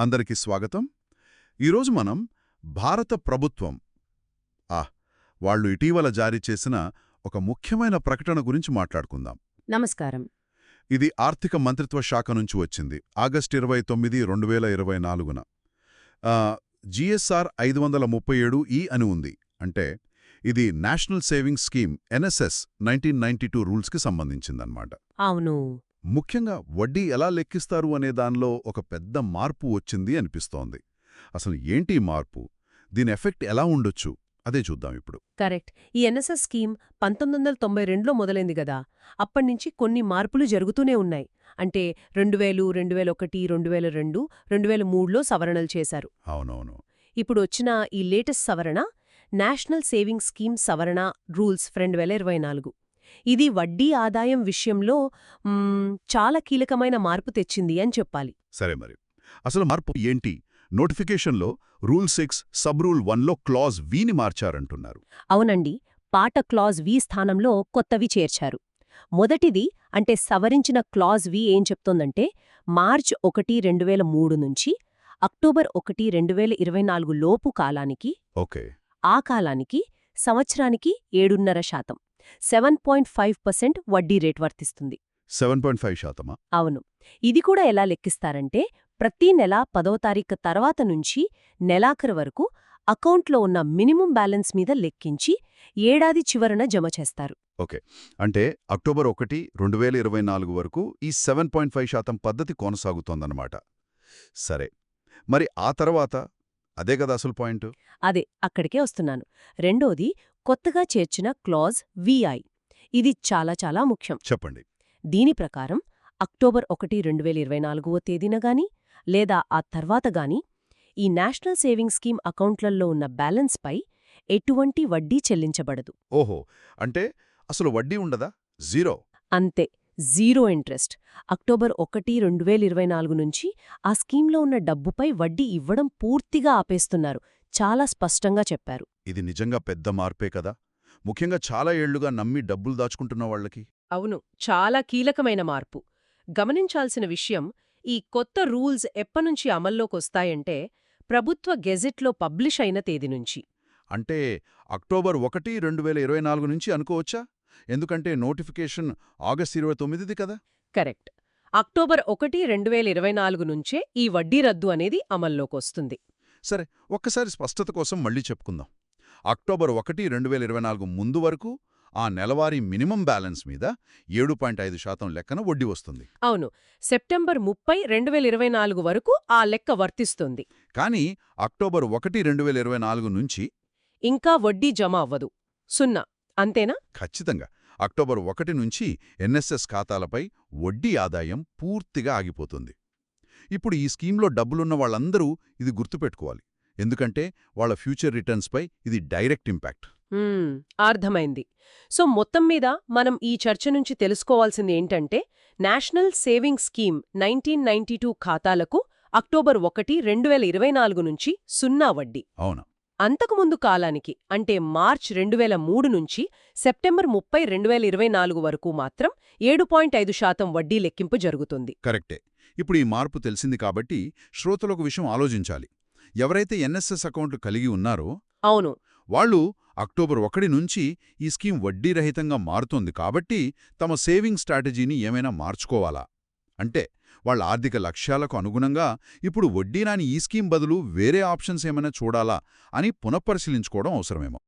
అందరికీ స్వాగతం. ఈరోజు మనం భారత ప్రభుత్వం ఆ వాళ్ళు ఇటీవల జారీ చేసిన ఒక ముఖ్యమైన ప్రకటన గురించి మాట్లాడుకుందాం. నమస్కారం. ఇది ఆర్థిక మంత్రిత్వ శాఖ నుంచి వచ్చింది. ఆగస్టు ఇరవై తొమ్మిది రెండు వేల ఇరవై నాలుగున. జిఎస్ఆర్ ఐదు వందల ముప్పై ఏడు ఈ అని ఉంది. అంటే ఇది national savings scheme NSS nineteen ninety two రూల్స్కి సంబంధించిందన్నమాట. అవును. ముఖ్యంగా వడ్డీ ఎలా లెక్కిస్తారు అనే దానిలో ఒక పెద్ద మార్పు వచ్చింది అనిపిస్తోంది. అసలు ఏంటి మార్పు? దీని ఎఫెక్ట్ ఎలా ఉండొచ్చు? అదే చూద్దాం ఇప్పుడు. కరెక్ట్. ఈ ఎన్ఎస్ఎస్ స్కీమ్ పంతొమ్మిది వందల తొంభై రెండులో మొదలైంది గదా అప్పటినుంచి కొన్ని మార్పులు జరుగుతూనే ఉన్నాయి. అంటే రెండు వేలు రెండు వేల ఒకటి రెండు వేల రెండు రెండు వేల మూడులో సవరణలు చేశారు. అవునవును. ఇప్పుడు వచ్చిన ఈ లేటెస్ట్ సవరణ నేషనల్ సేవింగ్ స్కీమ్ సవరణ రూల్స్ రెండు వేల ఇరవై నాలుగు. ఇది వడ్డీ ఆదాయం విషయంలో చాలా కీలకమైన మార్పు తెచ్చింది అని చెప్పాలి. సరే మరి. అసలు మార్పు ఏంటి? నోటిఫికేషన్లో రూల్ సిక్స్ సబ్ రూల్ వన్లో క్లాజ్ వీని మార్చారంటున్నారు. అవునండి. పాట క్లాజ్ వి స్థానంలో కొత్తవి చేర్చారు. మొదటిది అంటే సవరించిన క్లాజ్ వి ఏం చెప్తోందంటే మార్చ్ ఒకటి రెండు వేల మూడు నుంచి అక్టోబర్ ఒకటి రెండు వేల ఇరవై నాలుగు లోపు కాలానికి ఓకే. ఆ కాలానికి సంవత్సరానికి ఏడున్నర శాతం. సెవెన్ పాయింట్ ఫైవ్ పర్సెంట్ వడ్డీ రేట్ వర్తిస్తుంది. సెవెన్ పాయింట్ ఫైవ్ శాతమా? అవును. ఇది కూడా ఎలా లెక్కిస్తారంటే ప్రతి నెల పదో తారీఖు తర్వాత నుంచి నెలాఖరు వరకు అకౌంట్లో ఉన్న మినిమం బ్యాలెన్స్ మీద లెక్కించి ఏడాది చివరన జమ చేస్తారు. అంటే అక్టోబర్ ఒకటి రెండు వేల ఇరవై నాలుగు వరకు ఈ సెవెన్ పాయింట్ ఫైవ్ శాతం పద్ధతి కొనసాగుతోందన్నమాట. సరే. మరి ఆ తర్వాత అదే కదా అసలు పాయింట్? అదే అక్కడికే వస్తున్నాను. రెండోది కొత్తగా చేర్చిన క్లాజ్ విఐ ఇది చాలా చాలా ముఖ్యం. చెప్పండి. దీని ప్రకారం అక్టోబర్ ఒకటి రెండు వేల ఇరవై నాలుగవ తేదీన గాని లేదా ఆ తర్వాత గాని ఈ నేషనల్ సేవింగ్ స్కీమ్ అకౌంట్లలో ఉన్న బ్యాలెన్స్పై ఎటువంటి వడ్డీ చెల్లించబడదు. ఓహో! అంటే అసలు వడ్డీ ఉండదా? జీరో. అంతే జీరో ఇంట్రెస్ట్. అక్టోబర్ ఒకటి రెండు వేల ఇరవై నాలుగు నుంచి ఆ స్కీంలో ఉన్న డబ్బుపై వడ్డీ ఇవ్వడం పూర్తిగా ఆపేస్తున్నారు. చాలా స్పష్టంగా చెప్పారు. ఇది నిజంగా పెద్ద మార్పే కదా? ముఖ్యంగా చాలా ఏళ్ళుగా నమ్మి డబ్బులు దాచుకుంటున్న వాళ్ళకి. అవును చాలా కీలకమైన మార్పు. గమనించాల్సిన విషయం ఈ కొత్త రూల్స్ ఎప్పనుంచి అమల్లోకొస్తాయంటే ప్రభుత్వ గెజెట్లో పబ్లిష్ అయిన తేదీ నుంచి. అంటే అక్టోబర్ ఒకటి రెండు వేల ఇరవై నాలుగు నుంచి అనుకోవచ్చా? ఎందుకంటే నోటిఫికేషన్ ఆగస్ట్ ఇరవై తొమ్మిదిది కదా? కరెక్ట్. అక్టోబర్ ఒకటి రెండు వేల ఇరవై నాలుగు నుంచే ఈ వడ్డీ రద్దు అనేది అమల్లోకొస్తుంది. సరే ఒక్కసారి స్పష్టత కోసం మళ్ళీ చెప్పుకుందాం. అక్టోబర్ ఒకటి రెండు వేల ఇరవై నాలుగు ముందు వరకు ఆ నెలవారీ మినిమం బ్యాలెన్స్ మీద ఏడు పాయింట్ ఐదు శాతం లెక్కన వడ్డీ వస్తుంది. అవును. సెప్టెంబర్ ముప్పై రెండు వేల ఇరవై నాలుగు వరకు ఆ లెక్క వర్తిస్తుంది. కానీ అక్టోబర్ ఒకటి రెండు వేల ఇరవై నాలుగు నుంచి ఇంకా వడ్డీ జమ అవ్వదు. సున్నా. అంతేనా? ఖచ్చితంగా. అక్టోబర్ ఒకటి నుంచి ఎన్ఎస్ఎస్ ఖాతాలపై వడ్డీ ఆదాయం పూర్తిగా ఆగిపోతుంది. ఇప్పుడు ఈ స్కీంలో డబ్బులున్న వాళ్ళందరూ ఇది గుర్తుపెట్టుకోవాలి. ఎందుకంటే వాళ్ళ ఫ్యూచర్ రిటర్న్స్పై ఇది డైరెక్ట్ ఇంపాక్ట్. అర్థమైంది. సో మొత్తం మీద మనం ఈ చర్చ నుంచి తెలుసుకోవాల్సింది ఏంటంటే national saving scheme nineteen ninety two ఖాతాలకు అక్టోబర్ ఒకటి రెండు వేల ఇరవై నాలుగు నుంచి సున్నా వడ్డీ. అవునా. అంతకుముందు కాలానికి అంటే మార్చ్ రెండు వేల మూడు నుంచి సెప్టెంబర్ ముప్పై రెండు వేల ఇరవై నాలుగు వరకు మాత్రం ఏడు పాయింట్ ఐదు శాతం వడ్డీ లెక్కింపు జరుగుతుంది. కరెక్టే. ఇప్పుడు ఈ మార్పు తెలిసింది కాబట్టి శ్రోతలకు విషయం ఆలోచించాలి. ఎవరైతే ఎన్ఎస్ఎస్ అకౌంట్లు కలిగి ఉన్నారో అవును. వాళ్ళు అక్టోబర్ ఒకటి నుంచి ఈ స్కీమ్ వడ్డీ రహితంగా మారుతోంది కాబట్టి తమ సేవింగ్ స్ట్రాటజీని ఏమైనా మార్చుకోవాలా? అంటే వాళ్ళ ఆర్థిక లక్ష్యాలకు అనుగుణంగా ఇప్పుడు వడ్డీ రాని ఈ స్కీమ్ బదులు వేరే ఆప్షన్స్ ఏమైనా చూడాలా అని పునఃపరిశీలించుకోవడం అవసరమేమో.